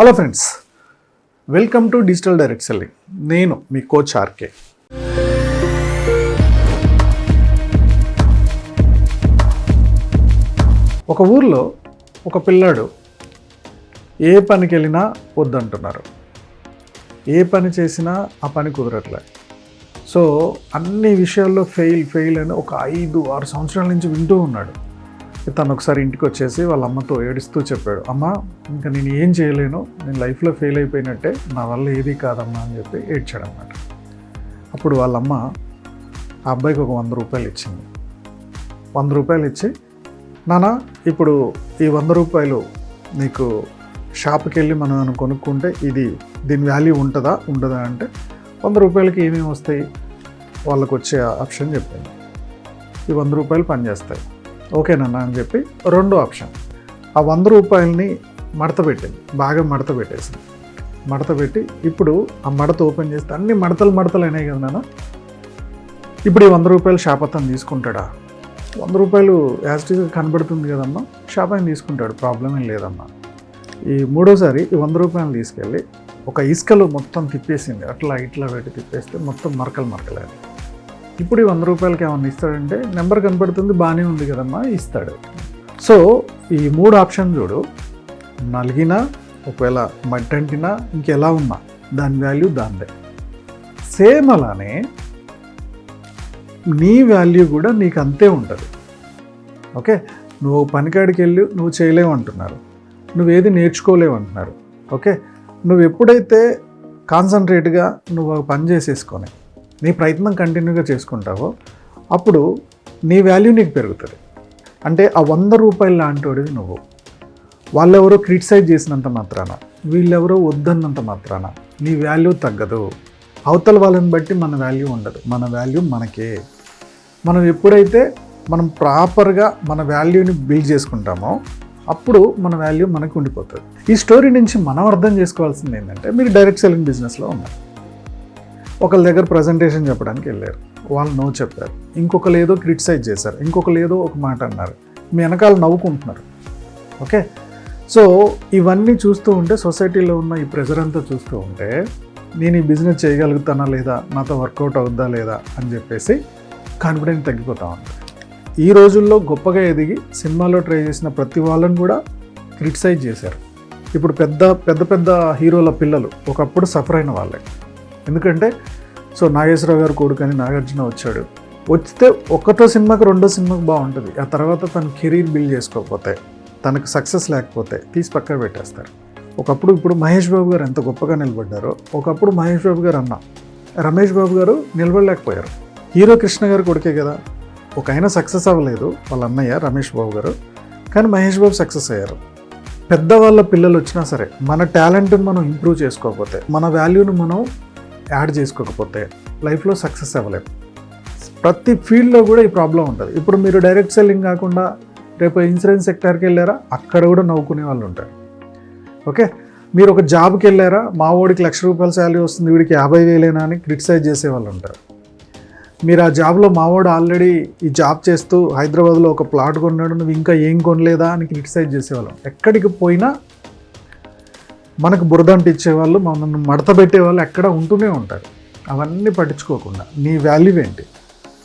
Hello friends welcome to digital direct selling నేను మీ coach RK ఒక ఊర్లో ఒక పిల్లాడు ఏ పనికి వెళ్ళినా వద్దంటున్నారు. ఏ పని చేసినా ఆ పని కుదరట్లే. సో అన్ని విషయాల్లో ఫెయిల్ ఫెయిల్ అని ఒక ఐదు ఆరు సంవత్సరాల నుంచి వింటూ ఉన్నాడు. తను ఒకసారి ఇంటికి వచ్చేసి వాళ్ళ అమ్మతో ఏడుస్తూ చెప్పాడు అమ్మ ఇంకా నేను ఏం చేయలేను నేను లైఫ్లో ఫెయిల్ అయిపోయినట్టే నా వల్ల ఏది కాదమ్మా అని చెప్పి ఏడ్చాడు అనమాట అప్పుడు వాళ్ళ అమ్మ ఆ అబ్బాయికి ఒక వంద రూపాయలు ఇచ్చింది. వంద రూపాయలు ఇచ్చి నానా ఇప్పుడు ఈ వంద రూపాయలు నీకు షాప్కి వెళ్ళి మనం ఏమైనా కొనుక్కుంటే ఇది దీని వాల్యూ ఉంటుందా ఉండదా అంటే వంద రూపాయలకి ఏమేమి వస్తాయి? వాళ్ళకు వచ్చే ఆప్షన్ చెప్పింది. ఈ వంద రూపాయలు పనిచేస్తాయి. ఓకేనన్నా అని చెప్పి రెండో ఆప్షన్. ఆ వంద రూపాయలని మడత పెట్టింది. బాగా మడత పెట్టేసింది. మడత పెట్టి ఇప్పుడు ఆ మడత ఓపెన్ చేస్తే అన్ని మడతలు మడతలు అయినాయి కదా నాన్న. ఇప్పుడు ఈ వంద రూపాయలు షాప్ తీసుకుంటాడా? వంద రూపాయలు యాజిటీగా కనబడుతుంది కదమ్మా. షాప్ తీసుకుంటాడు. ప్రాబ్లం ఏం లేదమ్మా. ఈ మూడోసారి ఈ వంద రూపాయలు తీసుకెళ్ళి ఒక ఇసుకలో మొత్తం తిప్పేసింది. అట్లా ఇట్లా పెట్టి తిప్పేస్తే మొత్తం మరకలు మరకలేదు ఇప్పుడు ఈ వంద రూపాయలకి ఏమన్నా ఇస్తాడంటే నెంబర్ కనపడుతుంది బాగానే ఉంది కదమ్మా ఇస్తాడు. సో ఈ మూడు ఆప్షన్ చూడు. నలిగినా ఒకవేళ మట్టంటినా ఇంకెలా ఉన్నా దాని వాల్యూ దాందే సేమ్ అలానే నీ వాల్యూ కూడా నీకు అంతే ఉంటుంది. ఓకే? నువ్వు పనికాడికి వెళ్ళి నువ్వు చేయలేవు అంటున్నారు. నువ్వేది నేర్చుకోలేవు అంటున్నారు. ఓకే? నువ్వు ఎప్పుడైతే కాన్సన్ట్రేట్గా నువ్వు పని చేసేసుకొని నీ ప్రయత్నం కంటిన్యూగా చేసుకుంటావో అప్పుడు నీ వాల్యూ నీకు పెరుగుతుంది. అంటే ఆ వంద రూపాయలు లాంటివాడివి నువ్వు. వాళ్ళెవరో క్రిటిసైజ్ చేసినంత మాత్రాన వీళ్ళెవరో వద్దన్నంత మాత్రాన నీ వాల్యూ తగ్గదు. అవతల వాళ్ళని బట్టి మన వాల్యూ ఉండదు. మన వాల్యూ మనకే. మనం ఎప్పుడైతే మనం ప్రాపర్గా మన వాల్యూని బిల్డ్ చేసుకుంటామో అప్పుడు మన వాల్యూ మనకు ఉండిపోతుంది. ఈ స్టోరీ నుంచి మనం అర్థం చేసుకోవాల్సింది ఏంటంటే మీరు డైరెక్ట్ సెల్లింగ్ బిజినెస్లో ఉన్నారు. ఒకళ్ళ దగ్గర ప్రజెంటేషన్ చెప్పడానికి వెళ్ళారు. వాళ్ళు నో చెప్పారు. ఇంకొకరు ఏదో క్రిటిసైజ్ చేశారు. ఇంకొకరు ఏదో ఒక మాట అన్నారు. మీ వెనకాల నవ్వుకుంటున్నారు. ఓకే? సో ఇవన్నీ చూస్తూ ఉంటే సొసైటీలో ఉన్న ఈ ప్రెజర్ అంతా చూస్తూ ఉంటే నేను ఈ బిజినెస్ చేయగలుగుతానా లేదా? నాతో వర్కౌట్ అవుద్దా లేదా? అని చెప్పేసి కాన్ఫిడెన్స్ తగ్గిపోతా ఉంటుంది ఈ రోజుల్లో గొప్పగా ఎదిగి సినిమాలో ట్రై చేసిన ప్రతి వాళ్ళని కూడా క్రిటిసైజ్ చేశారు. ఇప్పుడు పెద్ద పెద్ద పెద్ద హీరోల పిల్లలు ఒకప్పుడు సఫర్ అయిన వాళ్ళే. ఎందుకంటే సో నాగేశ్వరరావు గారు కొడుకని నాగార్జున వచ్చాడు. వస్తే ఒకటో సినిమాకి రెండో సినిమాకి బాగుంటుంది. ఆ తర్వాత తన కెరీర్ బిల్డ్ చేసుకోకపోతే తనకు సక్సెస్ లేకపోతే తీసి పక్కన పెట్టేస్తారు. ఒకప్పుడు ఇప్పుడు మహేష్ బాబు గారు ఎంత గొప్పగా నిలబడ్డారో ఒకప్పుడు మహేష్ బాబు గారు అన్న. రమేష్ బాబు గారు నిలబడలేకపోయారు. హీరో కృష్ణ గారు కొడుకే కదా. ఒక ఆయన సక్సెస్ అవ్వలేదు వాళ్ళ అన్నయ్య రమేష్ బాబు గారు. కానీ మహేష్ బాబు సక్సెస్ అయ్యారు. పెద్దవాళ్ళ పిల్లలు వచ్చినా సరే మన టాలెంట్ని మనం ఇంప్రూవ్ చేసుకోకపోతే మన వాల్యూని మనం యాడ్ చేసుకోకపోతే లైఫ్లో సక్సెస్ అవ్వలేము ప్రతి ఫీల్డ్లో కూడా ఈ ప్రాబ్లం ఉంటుంది. ఇప్పుడు మీరు డైరెక్ట్ సెల్లింగ్ కాకుండా రేపు ఇన్సూరెన్స్ సెక్టార్కి వెళ్ళారా? అక్కడ కూడా నవ్వుకునే వాళ్ళు ఉంటారు. ఓకే? మీరు ఒక జాబ్కి వెళ్ళారా? మా వాడికి లక్ష రూపాయల శాలరీ వస్తుంది వీడికి యాభై వేలేనా అని క్రిటిసైజ్ చేసే వాళ్ళు ఉంటారు. మీరు ఆ జాబ్లో మావాడు ఆల్రెడీ ఈ జాబ్ చేస్తూ హైదరాబాద్లో ఒక ప్లాట్ కొన్నాడు నువ్వు ఇంకా ఏం కొనలేదా అని క్రిటిసైజ్ చేసేవాళ్ళం ఎక్కడికి పోయినా మనకు బురద అంటించేవాళ్ళు మనల్ని మడత పెట్టేవాళ్ళు ఎక్కడ ఉంటూనే ఉంటారు. అవన్నీ పట్టించుకోకుండా. నీ వాల్యూ ఏంటి?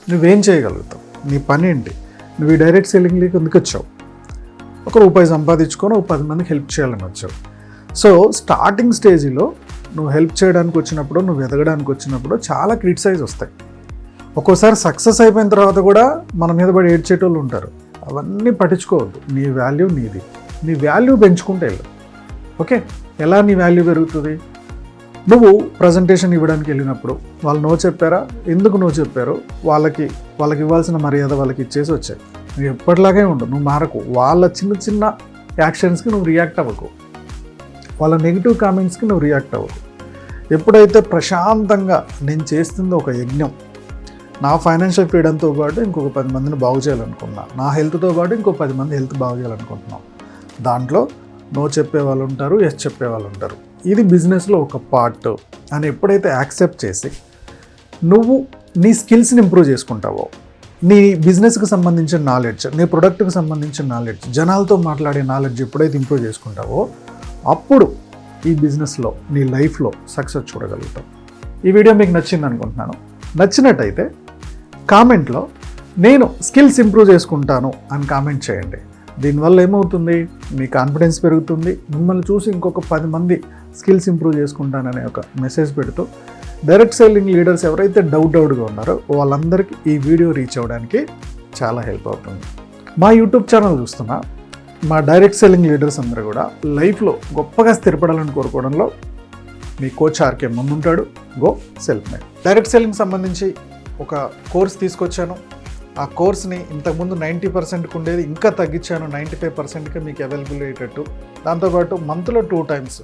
నువ్వేం చేయగలుగుతావు? నీ పని ఏంటి? నువ్వు ఈ డైరెక్ట్ సెల్లింగ్లోకి ఎందుకు వచ్చావు? ఒక రూపాయి సంపాదించుకొని ఒక పది మందికి హెల్ప్ చేయాలని వచ్చావు. సో స్టార్టింగ్ స్టేజ్లో నువ్వు హెల్ప్ చేయడానికి వచ్చినప్పుడు నువ్వు ఎదగడానికి వచ్చినప్పుడు చాలా క్రిటిసైజ్ వస్తాయి. ఒక్కోసారి సక్సెస్ అయిపోయిన తర్వాత కూడా మన మీద పడి ఏడ్చేటోళ్ళు ఉంటారు. అవన్నీ పట్టించుకోవద్దు. నీ వాల్యూ నీది. నీ వాల్యూ పెంచుకుంటే వెళ్ళు. ఓకే? ఎలా నీ వాల్యూ పెరుగుతుంది? నువ్వు ప్రజెంటేషన్ ఇవ్వడానికి వెళ్ళినప్పుడు వాళ్ళు నో చెప్పారా? ఎందుకు నో చెప్పారు? వాళ్ళకి వాళ్ళకి ఇవ్వాల్సిన మర్యాద వాళ్ళకి ఇచ్చేసి వచ్చాయి. నువ్వు ఎప్పటిలాగే ఉండు నువ్వు మారకు. వాళ్ళ చిన్న చిన్న యాక్షన్స్కి నువ్వు రియాక్ట్ అవ్వకు. వాళ్ళ నెగిటివ్ కామెంట్స్కి నువ్వు రియాక్ట్ అవ్వకు. ఎప్పుడైతే ప్రశాంతంగా నేను చేస్తుంది ఒక యజ్ఞం నా ఫైనాన్షియల్ ఫ్రీడమ్తో పాటు ఇంకొక పది మందిని బాగు చేయాలనుకున్నా నా హెల్త్తో పాటు ఇంకో పది మంది హెల్త్ బాగు చేయాలనుకుంటున్నాం దాంట్లో నో చెప్పే వాళ్ళు ఉంటారు ఎస్ చెప్పే వాళ్ళు ఉంటారు ఇది బిజినెస్లో ఒక పార్ట్ అని ఎప్పుడైతే యాక్సెప్ట్ చేసి నువ్వు నీ స్కిల్స్ని ఇంప్రూవ్ చేసుకుంటావో నీ బిజినెస్కి సంబంధించిన నాలెడ్జ్ నీ ప్రొడక్ట్కి సంబంధించిన నాలెడ్జ్ జనాలతో మాట్లాడే నాలెడ్జ్ ఎప్పుడైతే ఇంప్రూవ్ చేసుకుంటావో అప్పుడు ఈ బిజినెస్లో నీ లైఫ్లో సక్సెస్ చూడగలుగుతావు. ఈ వీడియో మీకు నచ్చింది అనుకుంటున్నాను. నచ్చినట్టయితే కామెంట్లో నేను స్కిల్స్ ఇంప్రూవ్ చేసుకుంటాను అని కామెంట్ చేయండి. దీనివల్ల ఏమవుతుంది? మీ కాన్ఫిడెన్స్ పెరుగుతుంది. మిమ్మల్ని చూసి ఇంకొక పది మంది స్కిల్స్ ఇంప్రూవ్ చేసుకుంటాననే ఒక మెసేజ్ పెడుతూ డైరెక్ట్ సెల్లింగ్ లీడర్స్ ఎవరైతే డౌట్ డౌట్గా ఉన్నారో వాళ్ళందరికీ ఈ వీడియో రీచ్ అవ్వడానికి చాలా హెల్ప్ అవుతుంది. మా యూట్యూబ్ ఛానల్ చూస్తున్నా మా డైరెక్ట్ సెల్లింగ్ లీడర్స్ అందరూ కూడా లైఫ్లో గొప్పగా స్థిరపడాలని కోరుకోవడంలో మీ coach RK ముందుంటాడు. Go self made direct selling సంబంధించి ఒక కోర్స్ తీసుకొచ్చాను. ఆ కోర్స్ని ఇంతకుముందు నైంటీ పర్సెంట్కి ఉండేది ఇంకా తగ్గించాను నైంటీ ఫైవ్ పర్సెంట్కి మీకు అవైలబుల్ అయ్యేటట్టు. దాంతోపాటు మంత్లో టూ టైమ్స్.